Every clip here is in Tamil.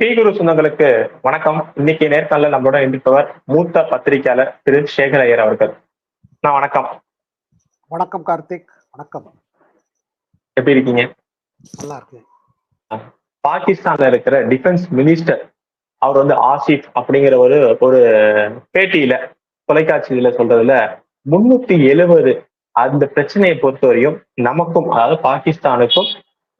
ஸ்ரீ குரு சொந்தங்களுக்கு வணக்கம். இன்னைக்கு நேர்காணல நம்மளோட இருப்பவர் மூத்த பத்திரிகையாளர் திரு சேகர் ஐயர் அவர்கள். நான் வணக்கம். வணக்கம் கார்த்திக். வணக்கம். எப்படி இருக்கீங்க? நல்லா இருக்கு பாகிஸ்தான்ல இருக்கிற டிஃபென்ஸ் மினிஸ்டர் அவர் வந்து ஆசிப் அப்படிங்கிற ஒரு ஒரு பேட்டியில தொலைக்காட்சியில சொல்றதுல முன்னூத்தி எழுபது அந்த பிரச்சனையை பொறுத்தவரையும் நமக்கும் அதாவது பாகிஸ்தானுக்கும்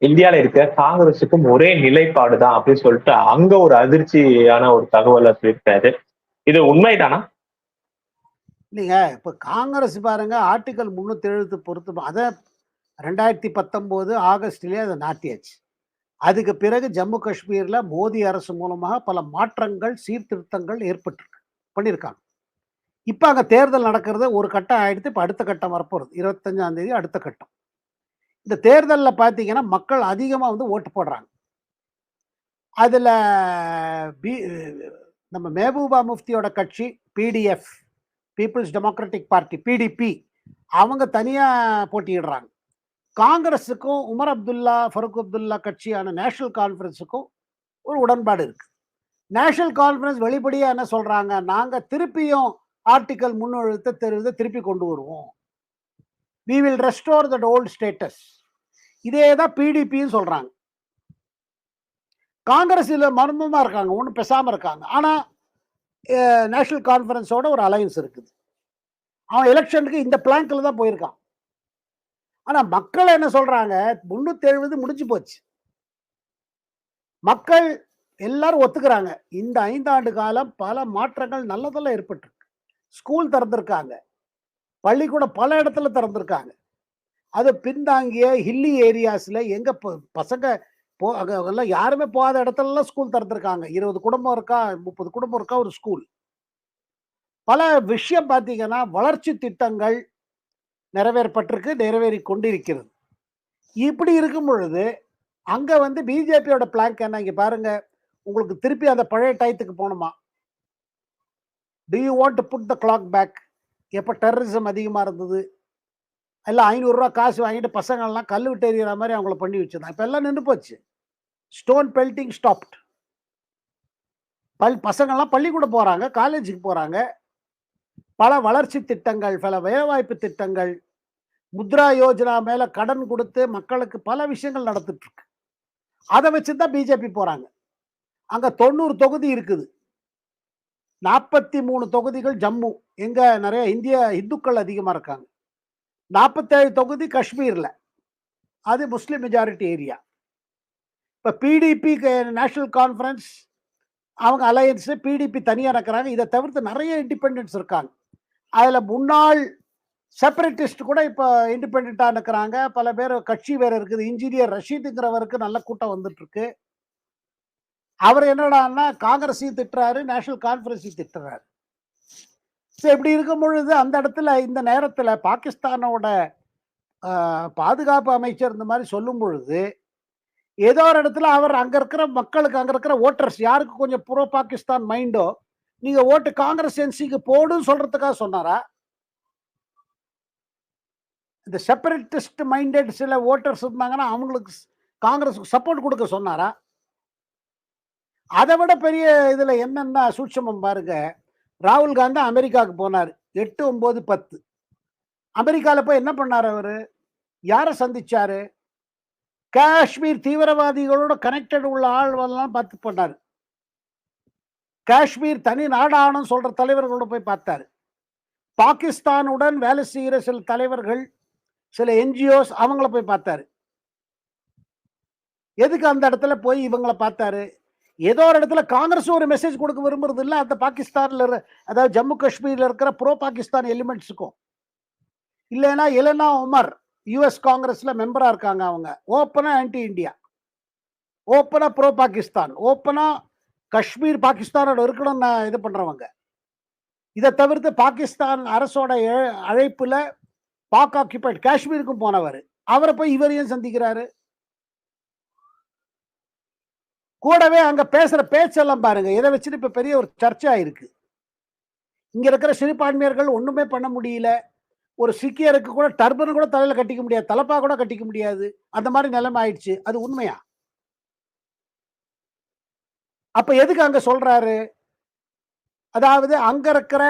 இந்தியால இருக்க காங்கிரஸுக்கும் ஒரே நிலைப்பாடு தான் அப்படின்னு சொல்லிட்டு அங்க ஒரு அதிர்ச்சியான ஒரு தகவலை சொல்லியிருக்காரு. இது உண்மைதானா? இல்லைங்க இப்போ காங்கிரஸ் பாருங்க ஆர்டிகல் முந்நூற்றி எழுபத்து பொறுத்து அதை ரெண்டாயிரத்தி பத்தொம்போது ஆகஸ்ட்லேயே அதை நாட்டியாச்சு. அதுக்கு பிறகு ஜம்மு காஷ்மீரில் மோடி அரசு மூலமாக பல மாற்றங்கள் சீர்திருத்தங்கள் ஏற்பட்டிருக்கு பண்ணியிருக்காங்க. இப்போ அங்கே தேர்தல் நடக்கிறது ஒரு கட்டம் ஆகிடுத்து இப்போ அடுத்த கட்டம் வரப்போகிறது இருபத்தஞ்சாம் தேதி அடுத்த கட்டம். இந்த தேர்தலில் பார்த்தீங்கன்னா மக்கள் அதிகமாக வந்து ஓட்டு போடுறாங்க. அதில் பி நம்ம மெஹபூபா முஃப்தியோட கட்சி PDF peoples democratic party PDP அவங்க தனியாக போட்டியிடுறாங்க. காங்கிரஸுக்கும் உமர் அப்துல்லா ஃபருக் அப்துல்லா கட்சியான நேஷனல் கான்ஃபரன்ஸுக்கும் ஒரு உடன்பாடு இருக்குது நேஷனல் கான்ஃபரன்ஸ் வெளிப்படையாக என்ன சொல்கிறாங்க நாங்கள் திருப்பியும் ஆர்டிக்கல் முன்னெழுத்த தெரிவித்து திருப்பி கொண்டு வருவோம். We will restore that old status இதே தான் பிடிபின்னு சொல்றாங்க. காங்கிரஸ் இதில் மர்மமாக இருக்காங்க ஒன்றும் பேசாமல் இருக்காங்க. ஆனால் நேஷனல் கான்ஃபரன்ஸோட ஒரு அலையன்ஸ் இருக்குது. அவன் எலெக்ஷனுக்கு இந்த பிளாங்கில் தான் போயிருக்கான். ஆனால் மக்கள் என்ன சொல்றாங்க முன்னூத்தி எழுபது முடிஞ்சு போச்சு. மக்கள் எல்லாரும் ஒத்துக்கிறாங்க. இந்த ஐந்தாண்டு காலம் பல மாற்றங்கள் நல்லதெல்லாம் ஏற்பட்டிருக்கு. ஸ்கூல் திறந்திருக்காங்க. பள்ளிக்கூடம் பல இடத்துல திறந்திருக்காங்க. அது பின்தாங்கிய ஹில்லி ஏரியாஸில் எங்கே ப- பசங்க போ அங்க எல்லாம் யாருமே போகாத இடத்துலலாம் ஸ்கூல் திறந்துருக்காங்க. இருபது குடும்பம் இருக்கா முப்பது குடும்பம் இருக்கா ஒரு ஸ்கூல் பல விஷயம் பார்த்தீங்கன்னா வளர்ச்சி திட்டங்கள் நிறைவேறப்பட்டிருக்கு நிறைவேறி கொண்டிருக்கிறது. இப்படி இருக்கும் பொழுது அங்கே வந்து பிஜேபியோட பிளாங்க் என்ன? இங்கே பாருங்க. உங்களுக்கு திருப்பி அந்த பழைய டயத்துக்கு போகணுமா? Do you want to put the clock back எப்போ டெரரிசம் அதிகமாக இருந்தது? எல்லாம் ஐநூறுரூவா காசு வாங்கிட்டு பசங்கள்லாம் கல் விட்டு எறிகிற மாதிரி அவங்கள பண்ணி வச்சுருந்தாங்க இப்போ எல்லாம் நின்று போச்சு. ஸ்டோன் பெல்ட்டிங் ஸ்டாப்ட் பல் பசங்கள்லாம் பள்ளிக்கூடம் போகிறாங்க காலேஜுக்கு போகிறாங்க பல வளர்ச்சி திட்டங்கள் பல வேலைவாய்ப்பு திட்டங்கள் முத்ரா யோஜனா மேலே கடன் கொடுத்து மக்களுக்கு பல விஷயங்கள் நடந்துட்டுருக்கு. அதை வச்சு தான் பிஜேபி போகிறாங்க அங்கே தொண்ணூறு தொகுதி இருக்குது. நாற்பத்தி மூணு தொகுதிகள் ஜம்மு. எங்கே நிறைய இந்திய இந்துக்கள் அதிகமாக இருக்காங்க. நாற்பத்தேழு தொகுதி காஷ்மீரில். அது முஸ்லீம் மெஜாரிட்டி ஏரியா இப்போ பிடிபி நேஷனல் கான்ஃபரன்ஸ் அவங்க அலையன்ஸு பிடிபி தனியாக இருக்கிறாங்க இதை தவிர்த்து நிறைய இண்டிபெண்டன்ஸ் இருக்காங்க. அதில் முன்னாள் செப்பரேட்டிஸ்ட் கூட இப்போ இண்டிபெண்ட்டாக இருக்கிறாங்க பல பேர் கட்சி வேற இருக்குது. இன்ஜினியர் ரஷீதுங்கிறவருக்கு நல்ல கூட்டம் வந்துட்டுருக்கு. அவர் என்னடான்னா காங்கிரஸையும் திட்டுறாரு நேஷனல் கான்ஃபரன்ஸையும் திட்டுறாரு. ஸோ இப்படி இருக்கும் பொழுது அந்த இடத்துல இந்த நேரத்தில் பாகிஸ்தானோட பாதுகாப்பு அமைச்சர் இந்த மாதிரி சொல்லும் பொழுது ஏதோ ஒரு இடத்துல அவர் அங்கே இருக்கிற மக்களுக்கு அங்கே இருக்கிற ஓட்டர்ஸ் யாருக்கு கொஞ்சம் ப்ரோ பாகிஸ்தான் மைண்டோ நீங்கள் ஓட்டு காங்கிரஸ் என்சிக்கு போடும் சொல்கிறதுக்காக சொன்னாரா? இந்த செப்பரேட்டிஸ்ட் மைண்டட் சில ஓட்டர்ஸ் இருந்தாங்கன்னா அவங்களுக்கு காங்கிரஸுக்கு சப்போர்ட் கொடுக்க சொன்னாரா? அதை விட பெரிய இதில் என்னென்ன சூட்சமம் பாருங்கள் ராகுல் காந்தி அமெரிக்காவுக்கு போனார். எட்டு ஒம்பது பத்து. அமெரிக்கால போய் என்ன பண்ணாரு அவரு? யாரை சந்திச்சாரு? காஷ்மீர் தீவிரவாதிகளோட கனெக்டட் உள்ள ஆள்வெல்லாம் பார்த்து பண்ணாரு காஷ்மீர் தனி நாடானும் சொல்ற தலைவர்களோட போய் பார்த்தாரு. பாகிஸ்தானுடன் வேலை செய்கிற சில தலைவர்கள் சில என்ஜிஓஸ் அவங்கள போய் பார்த்தாரு. எதுக்கு அந்த இடத்துல போய் இவங்கள பார்த்தாரு? ஏதோ ஒரு இடத்துல காங்கிரஸ் ஒரு மெசேஜ் கொடுக்க விரும்புறது இல்லை. அந்த பாகிஸ்தான்ல அதாவது ஜம்மு காஷ்மீர்ல இருக்கிற ப்ரோ பாகிஸ்தான் எலிமெண்ட்ஸுக்கும் இல்லைன்னா எலனா உமர் யுஎஸ் காங்கிரஸ்ல மெம்பரா இருக்காங்க அவங்க. ஓப்பனா ஆன்டி இந்தியா ஓப்பனா ப்ரோ பாகிஸ்தான். ஓப்பனா காஷ்மீர் பாகிஸ்தானோட இருக்கணும்னு இது பண்றவங்க. இதை தவிர்த்து பாகிஸ்தான் அரசோட எ- அழைப்புல பாக் ஆக்கியபைட் காஷ்மீருக்கும் போனவர். அவரை போய் இவரையும் சந்திக்கிறாரு? கூடவே அங்க பேசுற பேச்செல்லாம் பாருங்க. இதை வச்சுட்டு இப்ப பெரிய ஒரு சர்ச்சை ஆயிருக்கு. இங்க இருக்கிற சிறுபான்மையர்கள் ஒண்ணுமே பண்ண முடியல. ஒரு சிக்கியருக்கு கூட டர்பன் கூட தலையில கட்டிக்க முடியாது. தலப்பா கூட கட்டிக்க முடியாது. அந்த மாதிரி நிலைமை ஆயிடுச்சு. அது உண்மையா? அப்ப எதுக்கு அங்க சொல்றாரு? அதாவது அங்க இருக்கிற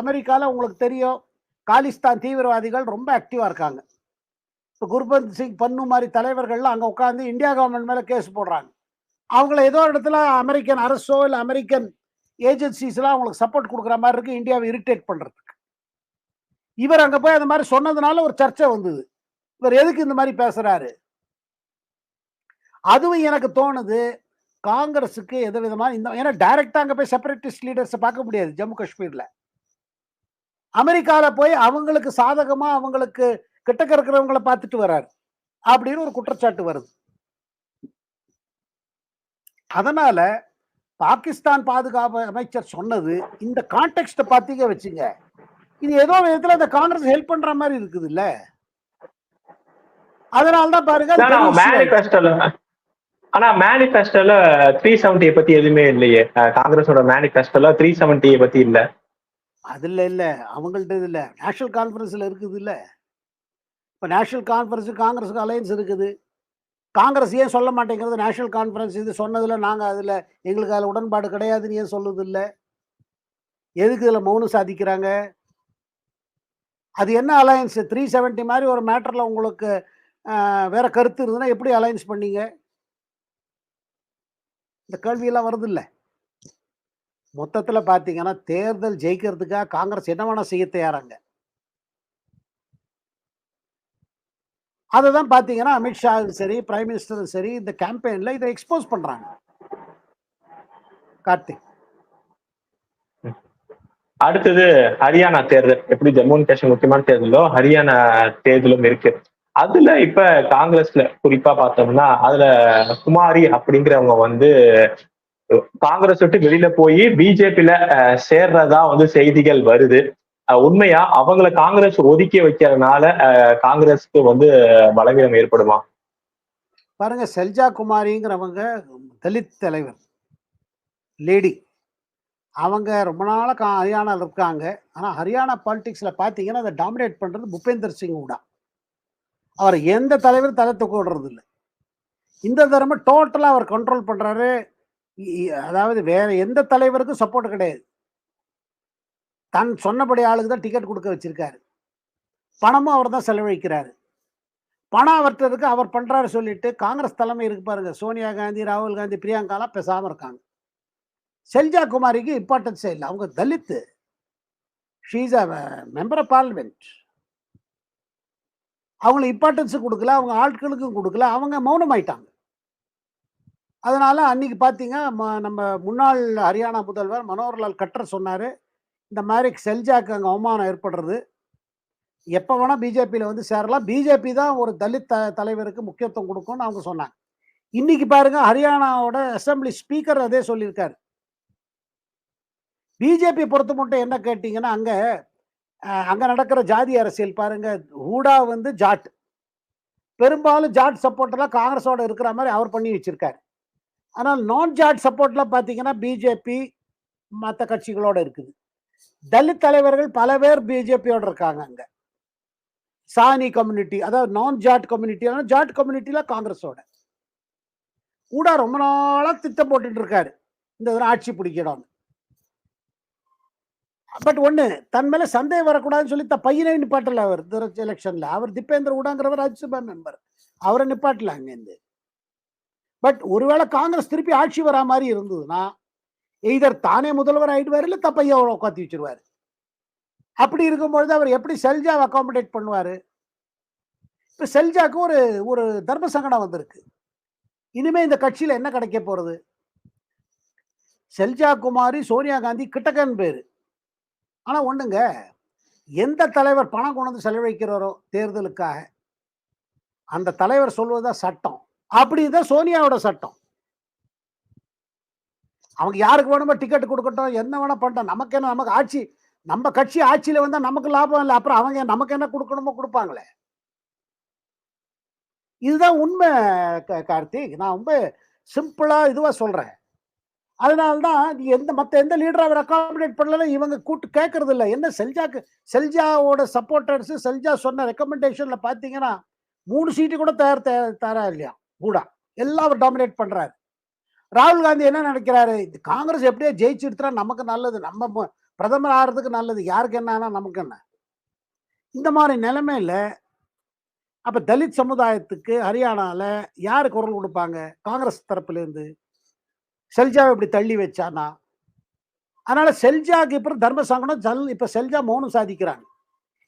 அமெரிக்கால உங்களுக்கு தெரியும் காலிஸ்தான் தீவிரவாதிகள் ரொம்ப ஆக்டிவா இருக்காங்க. இப்போ குர்பந்த் சிங் பன்னு மாதிரி தலைவர்கள்லாம் அங்கே உட்காந்து இந்தியா கவர்மெண்ட் மேலே கேஸ் போடுறாங்க. அவங்கள ஏதோ ஒரு இடத்துல அமெரிக்கன் அரசோ இல்லை அமெரிக்கன் ஏஜென்சிஸ்லாம் அவங்களுக்கு சப்போர்ட் கொடுக்குற மாதிரி இருக்குது இந்தியாவை இரிட்டேட் பண்ணுறதுக்கு இவர் அங்கே போய் அந்த மாதிரி சொன்னதுனால ஒரு சர்ச்சை வந்தது. இவர் எதுக்கு இந்த மாதிரி பேசுகிறாரு அதுவும் எனக்கு தோணுது காங்கிரஸுக்கு எந்த விதமாக இந்த ஏன்னா டைரெக்டாக அங்கே போய் செப்பரேட்டிஸ்ட் லீடர்ஸை பார்க்க முடியாது ஜம்மு காஷ்மீரில். அமெரிக்காவில் போய் அவங்களுக்கு சாதகமாக அவங்களுக்கு கிட்டக்க இருக்கிறவங்கள பார்த்துட்டு வர்றாரு. அப்படின்னு ஒரு குற்றச்சாட்டு வருது. அதனால பாகிஸ்தான் பாதுகாப்பு அமைச்சர் சொன்னது இந்த கான்டெக்ட பார்த்தீங்க வச்சுங்க. இது ஏதோ விதத்துல இந்த காங்கிரஸ் ஹெல்ப் பண்ற மாதிரி இருக்குது இல்ல அதனால தான் பாருங்க அது ஆனா மேனிபெஸ்டோல த்ரீ செவன்டியை பத்தி எதுவுமே இல்லையே. காங்கிரஸோட மேனிபெஸ்டோல த்ரீ செவன்டியை பத்தி இல்ல. அதுல இல்ல அவங்கள்ட்ட இது இல்ல. நேஷனல் கான்ஃபரன்ஸ்ல இருக்குது இல்ல இப்ப நேஷனல் கான்ஃபரன்ஸ் காங்கிரஸுக்கு அலையன்ஸ் இருக்குது. காங்கிரஸ் ஏன் சொல்ல மாட்டேங்கிறது நேஷனல் கான்ஃபரன்ஸ் இது சொன்னதில் நாங்கள் அதில் எங்களுக்கு அதில் உடன்பாடு கிடையாதுன்னு ஏன் சொல்லுது இல்லை எதுக்கு இதில் மௌனம் சாதிக்கிறாங்க? அது என்ன அலையன்ஸ் த்ரீ செவன்ட்டி மாதிரி ஒரு மேட்டரில் உங்களுக்கு வேற கருத்து இருந்ததுன்னா எப்படி அலையன்ஸ் பண்ணீங்க? இந்த கேள்வியெல்லாம் வருது இல்லை மொத்தத்தில் பார்த்தீங்கன்னா தேர்தல் ஜெயிக்கிறதுக்காக காங்கிரஸ் என்ன வேணால் செய்ய தயாராங்க. அதை தான் பார்த்தீங்கன்னா அமித்ஷாவும் சரி பிரைம் மினிஸ்டரும் சரி இந்த கேம்பெயினில் இதை எக்ஸ்போஸ் பண்ணுறாங்க கார்த்திக். அடுத்தது ஹரியானா தேர்தல். எப்படி ஜம்மு அண்ட் காஷ்மீர் முக்கியமான தேர்தலோ ஹரியானா தேர்தலும் இருக்கு. அதுல இப்ப காங்கிரஸ்ல குறிப்பா பார்த்தோம்னா அதுல குமாரி அப்படிங்கிறவங்க வந்து காங்கிரஸ் விட்டு வெளியில போய் பிஜேபியில சேர்றதா வந்து செய்திகள் வருது. உண்மையா அவங்கள காங்கிரஸ் ஒதுக்கி வைக்கிறதுனால காங்கிரஸ்க்கு வந்து பலவீனம் ஏற்படுமா? பாருங்க செல்ஜா குமாரிங்கிறவங்க தலித் தலைவர் லேடி. அவங்க ரொம்ப நாளாக கா ஹரியானாவில் இருக்காங்க. ஆனால் ஹரியானா பாலிடிக்ஸில் பார்த்தீங்கன்னா அதை டாமினேட் பண்ணுறது புபேந்தர் சிங் ஹூடா அவர் எந்த தலைவரும் தலை தூக்க இல்லை இந்த தடவை டோட்டலாக அவர் கண்ட்ரோல் பண்ணுறாரு அதாவது வேற எந்த தலைவருக்கும் சப்போர்ட் கிடையாது. தன் சொன்னபடி ஆளுக்கு தான் டிக்கெட் கொடுக்க வச்சிருக்காரு. பணமும் அவர் தான் செலவழிக்கிறாரு. பணம் அவர்கிட்ட இருக்கு அவர் பண்ணுறாரு சொல்லிட்டு காங்கிரஸ் தலைமை இருக்கு பாருங்க. சோனியா காந்தி ராகுல் காந்தி பிரியங்காலாம் பேசாமல் இருக்காங்க. செல்ஜா குமாரிக்கு இம்பார்ட்டன்ஸே இல்லை. அவங்க Dalit. She's a member of parliament அவங்களுக்கு இம்பார்ட்டன்ஸும் கொடுக்கல. அவங்க ஆட்களுக்கும் கொடுக்கல. அவங்க மௌனமாயிட்டாங்க. அதனால் அன்னைக்கு பார்த்தீங்க ம- நம்ம முன்னாள் ஹரியானா முதல்வர் மனோகர்லால் கட்டர் சொன்னார். இந்த மாதிரி செல்ஜாக்கு அங்கே அவமானம் ஏற்படுறது. எப்போ வேணால் பிஜேபியில் வந்து சேரலாம். பிஜேபி தான் ஒரு தலித் த தலைவருக்கு முக்கியத்துவம் கொடுக்கும்னு அவங்க சொன்னாங்க. இன்னைக்கு பாருங்க ஹரியானாவோட அசெம்பிளி ஸ்பீக்கர் அதே சொல்லியிருக்காரு. பிஜேபி பொறுத்த மட்டும் என்ன கேட்டிங்கன்னா அங்கே அங்கே நடக்கிற ஜாதி அரசியல் பாருங்க ஹூடா வந்து ஜாட் பெரும்பாலும் ஜாட் சப்போர்ட்டெல்லாம் காங்கிரஸோட இருக்கிற மாதிரி அவர் பண்ணி வச்சிருக்காரு. ஆனால் நான் ஜாட் சப்போர்ட்லாம் பார்த்தீங்கன்னா பிஜேபி மற்ற கட்சிகளோட இருக்குது. தலித் தலைவர்கள் பல பேர் பிஜேபியோட இருக்காங்க அங்க. சாணி கம்யூனிட்டி அதாவது நான் ஜாட் கம்யூனிட்டி ஜாட் கம்யூனிட்டியில காங்கிரஸோட. கூட ரொம்ப நாளா திட்டம் போட்டுட்டு இருக்காரு. இந்த தடவை ஆட்சி பிடிக்கணும் பட் ஒன்று தன் மேலே சந்தேகம் வரக்கூடாதுன்னு சொல்லி த பையனை நிப்பாட்டல அவர் எலெக்ஷனில் அவர் திப்பேந்திர ஊடாங்கிறவர் ராஜ்யசபா மெம்பர் அவரை நிப்பாட்டல அங்கேருந்து பட் ஒருவேளை காங்கிரஸ் திருப்பி ஆட்சி வரா மாதிரி இருந்ததுன்னா எய்தர் தானே முதல்வர் ஆயிடுவார் இல்லை தப்பையாவோட உட்காந்து வச்சிருவாரு? அப்படி இருக்கும்பொழுது அவர் எப்படி செல்ஜாவை அகாமடேட் பண்ணுவார்? இப்போ செல்ஜாக்கு ஒரு ஒரு தர்ம சங்கடம் வந்திருக்கு. இனிமேல் இந்த கட்சியில் என்ன கிடைக்க போகிறது செல்ஜா குமாரி சோனியா காந்தி கிட்டக்கன் பேர். ஆனால் ஒன்றுங்க எந்த தலைவர் பணம் கொண்டு வந்து செலவழிக்கிறாரோ தேர்தலுக்காக அந்த தலைவர் சொல்வதுதான் சட்டம். அப்படி தான் சோனியாவோட சட்டம். அவங்க யாருக்கு வேணுமோ டிக்கெட் கொடுக்கட்டும் என்ன வேணா பண்ணட்டும். நமக்கு என்ன நமக்கு ஆட்சி நம்ம கட்சி ஆட்சியில் வந்தால் நமக்கு லாபம் இல்லை. அப்புறம் அவங்க நமக்கு என்ன கொடுக்கணுமோ கொடுப்பாங்களே. இதுதான் உண்மை க- கார்த்திக். நான் ரொம்ப சிம்பிளாக இதுவாக சொல்கிறேன் அதனால்தான் நீ எந்த மற்ற எந்த லீடர் அவர் அகாமடேட் பண்ணல இவங்க கூட்டு கேட்கறது இல்லை. என்ன செல்ஜாக்கு செல்ஜாவோட சப்போர்ட்டர்ஸ் செல்ஜா சொன்ன ரெக்கமெண்டேஷனில் பார்த்தீங்கன்னா மூணு சீட்டு கூட தயார் தயார் தயாரா இல்லையா? கூட. எல்லாம் அவர் டாமினேட் பண்ணுறாரு ராகுல் காந்தி என்ன நினைக்கிறாரு? இது காங்கிரஸ் எப்படியோ ஜெயிச்சுடுத்துறா நமக்கு நல்லது. நம்ம பிரதமர் ஆகிறதுக்கு நல்லது. யாருக்கு என்ன நமக்கு என்ன? இந்த மாதிரி நிலைமையில அப்ப தலித் சமுதாயத்துக்கு ஹரியானால யார் குரல் கொடுப்பாங்க? காங்கிரஸ் தரப்புலேருந்து. செல்ஜாவை இப்படி தள்ளி வச்சானா? அதனால செல்ஜாக்கு அப்புறம் தர்ம சங்கடம் ஜல் இப்ப செல்ஜா மௌனம் சாதிக்கிறாங்க.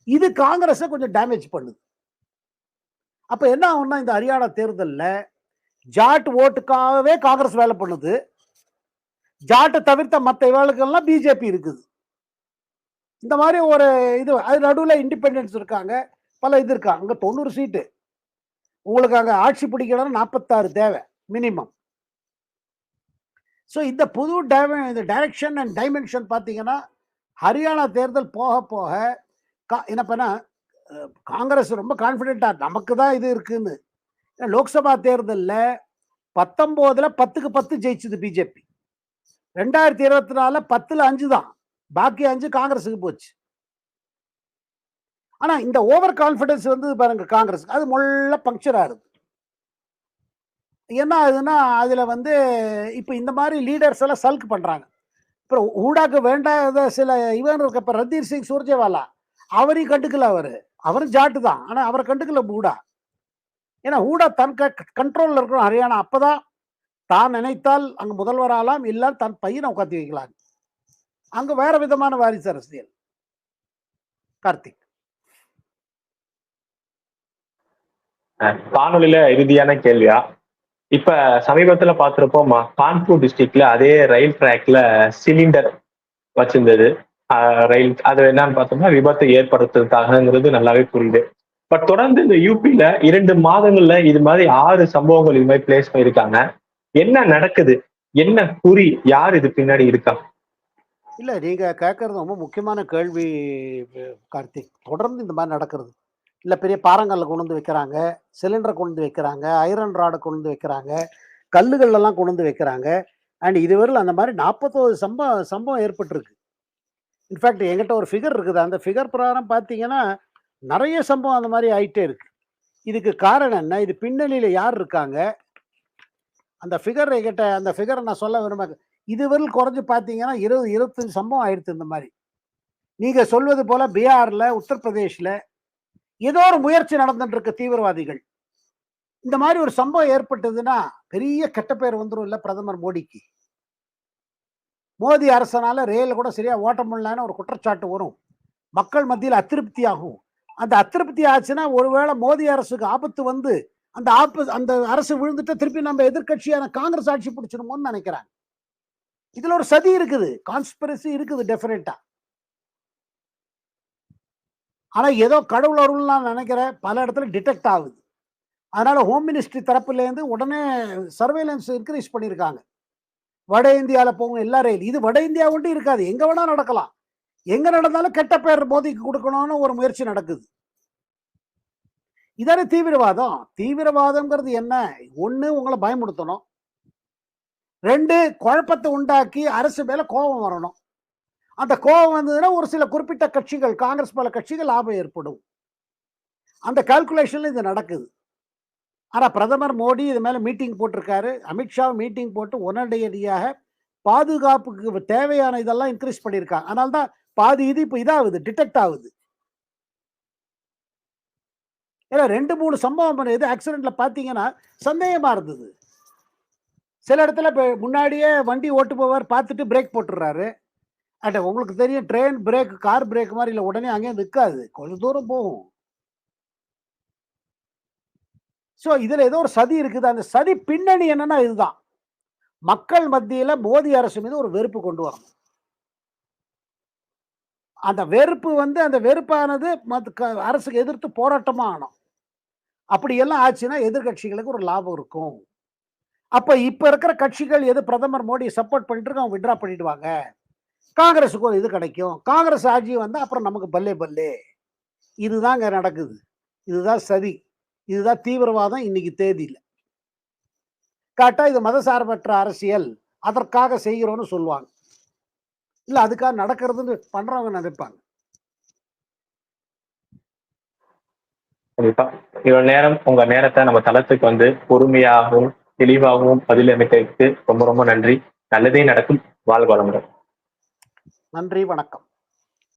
இது காங்கிரஸை கொஞ்சம் டேமேஜ் பண்ணுது. அப்ப என்ன ஆகும்னா இந்த ஹரியானா தேர்தலில் ஜாட் ஓட்டுக்காகவே காங்கிரஸ் வேலை பண்ணுது. ஜாட்டை தவிர்த்த மற்ற இவாளுக்கெல்லாம் பிஜேபி இருக்குது. இந்த மாதிரி ஒரு இது அது நடுவில் இண்டிபெண்டன்ஸ் இருக்காங்க பல இது இருக்கா அங்கே தொண்ணூறு சீட்டு உங்களுக்கு அங்கே ஆட்சி பிடிக்கணும்னா நாற்பத்தாறு தேவை மினிமம் ஸோ இந்த புது டைம இந்த டைரக்ஷன் அண்ட் டைமென்ஷன் பார்த்தீங்கன்னா ஹரியானா தேர்தல் போக போக கா என்ன பண்ணால் காங்கிரஸ் ரொம்ப கான்ஃபிடென்ட்டாக நமக்கு தான் இது இருக்குதுன்னு லோக்சபா தேர்தலில் பத்தொம்போதில் பத்துக்கு பத்து ஜெயிச்சது பிஜேபி ரெண்டாயிரத்தி இருபத்தி நாலில் பத்தில் அஞ்சு தான் பாக்கி அஞ்சு காங்கிரஸுக்கு போச்சு. ஆனால் இந்த ஓவர் கான்ஃபிடன்ஸ் வந்து பாருங்க காங்கிரஸ் அது முள்ள பங்க்சர் ஆகுது என்ன ஆகுதுன்னா அதில் வந்து இப்போ இந்த மாதிரி லீடர்ஸ் எல்லாம் சல்க் பண்ணுறாங்க இப்போ ஊடாக்கு வேண்டாத சில இவன் இருக்க இப்போ ரந்தீர் சிங் சூர்ஜேவாலா அவரையும் கண்டுக்கல அவர். அவரும் ஜாட்டு தான் ஆனால் அவரை கண்டுக்கல ஊடா. ஏன்னா ஊடா தன் கண்ட்ரோலில் இருக்கிற ஹரியானா. அப்பதான் தான் நினைத்தால் அங்கே முதல்வர் ஆகலாம் தன் பையனை உட்காந்து வைக்கலாம் அங்கே வேற விதமான வாரிசு அரசியல். கார்த்திக். அஹ் காணொலியில இறுதியான கேள்வியா? இப்ப சமீபத்துல பாத்திருப்போம் கான்பூர் டிஸ்ட்ரிக்ட்ல அதே ரயில் ட்ராக்ல சிலிண்டர் வச்சிருந்தது. ரயில் அது என்னன்னு பார்த்தோம்னா விபத்தை ஏற்படுத்துறதுக்காகங்கிறது நல்லாவே புரியுது. பட் தொடர்ந்து இந்த யூபியில இரண்டு மாதங்கள்ல இது மாதிரி ஆறு சம்பவங்கள் இது மாதிரி பிளேஸ் பண்ணியிருக்காங்க. என்ன நடக்குது? என்ன குறி? யார் இது பின்னாடி இருக்கா? இல்ல நீங்க கேட்கறது ரொம்ப முக்கியமான கேள்வி கார்த்திக். தொடர்ந்து இந்த மாதிரி நடக்கிறது. இல்ல பெரிய பாறங்கல்ல கொண்டு வந்து வைக்கிறாங்க சிலிண்டரை கொண்டு வந்து வைக்கிறாங்க ஐரன் ராடை கொண்டு வந்து வைக்கிறாங்க கல்லுகள் எல்லாம் கொண்டு வந்து வைக்கிறாங்க. அண்ட் இதுவரையில் அந்த மாதிரி நாற்பத்தோரு சம்பவம் சம்பவம் ஏற்பட்டிருக்கு. இன்ஃபேக்ட் எங்கிட்ட ஒரு ஃபிகர் இருக்குது. அந்த ஃபிகர் பிரகாரம் பார்த்தீங்கன்னா நிறைய சம்பவம் அந்த மாதிரி ஆயிட்டே இருக்கு. இதுக்கு காரணம் என்ன? இது பின்னணியில யார் இருக்காங்க? அந்த ஃபிகர் கிட்ட அந்த ஃபிகரை நான் சொல்ல விரும்ப இதுவரையில் குறைஞ்சு பார்த்தீங்கன்னா இருபது இருபத்தஞ்சு சம்பவம் ஆயிடுச்சு இந்த மாதிரி. நீங்க சொல்வது போல பீகார்ல உத்தரப்பிரதேஷ்ல ஏதோ ஒரு முயற்சி நடந்துட்டுருக்கு தீவிரவாதிகள். இந்த மாதிரி ஒரு சம்பவம் ஏற்பட்டதுன்னா பெரிய கெட்ட பேர் வந்துடும் இல்லை பிரதமர் மோடிக்கு. மோடி அரசனால ரயில் கூட சரியா ஓட்ட முடியலன்னு ஒரு குற்றச்சாட்டு வரும். மக்கள் மத்தியில் அதிருப்தி ஆகும் அந்த அதிருப்தி ஆச்சுன்னா ஒருவேளை மோடி அரசுக்கு ஆபத்து வந்து அந்த ஆப்பு அந்த அரசு விழுந்துட்டு திருப்பி நம்ம எதிர்க்கட்சியான காங்கிரஸ் ஆட்சி பிடிச்சிருமோன்னு நினைக்கிறாங்க. இதுல ஒரு சதி இருக்குது. கான்ஸ்பிரசி இருக்குது டெஃபினட்டா ஆனா ஏதோ கடவுள் அருள் நான் நினைக்கிறேன். பல இடத்துல டிடெக்ட் ஆகுது. அதனால ஹோம் மினிஸ்ட்ரி தரப்புலேருந்து உடனே சர்வேலன்ஸ் இன்க்ரீஸ் பண்ணியிருக்காங்க. வட இந்தியாவில் போகும் எல்லா ரயில் இது வட இந்தியா ஒன்றும் இருக்காது. எங்க வேணா நடக்கலாம். எங்க நடந்தாலும் கெட்ட பேர் மோதிக்கு கொடுக்கணும்னு ஒரு முயற்சி நடக்குது. இதானே தீவிரவாதம்? தீவிரவாதம்ங்கிறது என்ன? ஒண்ணு உங்களை பயமுடுத்தணும் ரெண்டு குழப்பத்தை உண்டாக்கி அரசு மேல கோபம் வரணும். அந்த கோபம் வந்ததுன்னா ஒரு சில குறிப்பிட்ட கட்சிகள் காங்கிரஸ் பல கட்சிகள் லாபம் ஏற்படும். அந்த கால்குலேஷன்ல இது நடக்குது. ஆனா பிரதமர் மோடி இது மேல மீட்டிங் போட்டிருக்காரு. அமித்ஷா மீட்டிங் போட்டு உடனடியாக பாதுகாப்புக்கு தேவையான இதெல்லாம் இன்க்ரீஸ் பண்ணியிருக்காங்க. அதனால தான் பாதி இது இப்போ இதாகுது டிடெக்ட் ஆகுது. ஏன்னா ரெண்டு மூணு சம்பவம் பண்ணுது ஆக்சிடென்ட்ல பார்த்தீங்கன்னா சந்தேகமா இருந்தது. சில இடத்துல இப்போ முன்னாடியே வண்டி ஓட்டு போவார் பார்த்துட்டு பிரேக் போட்டுடுறாரு அண்ட் உங்களுக்கு தெரியும் ட்ரெயின் பிரேக் கார் பிரேக் மாதிரி இல்லை உடனே அங்கேயே நிற்காது கொஞ்சம் தூரம் போகும். ஸோ இதில் ஏதோ ஒரு சதி இருக்குது. அந்த சதி பின்னணி என்னன்னா இதுதான். மக்கள் மத்தியில் மோடி அரசு மீது ஒரு வெறுப்பு கொண்டு வரணும். அந்த வெறுப்பு வந்து அந்த வெறுப்பானது மத்த அரசுக்கு எதிர்த்து போராட்டமாக ஆனோம் அப்படியெல்லாம் ஆச்சுன்னா எதிர்கட்சிகளுக்கு ஒரு லாபம் இருக்கும். அப்போ இப்போ இருக்கிற கட்சிகள் எது பிரதமர் மோடி சப்போர்ட் பண்ணிட்டு இருக்கோம் அவங்க விட்ரா பண்ணிடுவாங்க. காங்கிரஸுக்கு ஒரு இது கிடைக்கும். காங்கிரஸ் ஆட்சி வந்தால் அப்புறம் நமக்கு பல்லே பல்லே. இதுதாங்க நடக்குது. இதுதான் சதி. இதுதான் தீவிரவாதம் இன்னைக்கு தேதியில். காட்டா இது மதசார்பற்ற அரசியல். அதற்காக செய்கிறோன்னு சொல்லுவாங்க. இல்ல அதுக்காக நடக்கிறதுன்னு பண்றவங்க நினைப்பாங்க கண்டிப்பா. இவ்வளவு நேரம் உங்க நேரத்தை நம்ம தளத்துக்கு வந்து பொறுமையாகவும் தெளிவாகவும் பதில் அமைத்ததற்கு ரொம்ப ரொம்ப நன்றி. நல்லதே நடக்கும். வாழ்க வளமுடன். நன்றி வணக்கம்.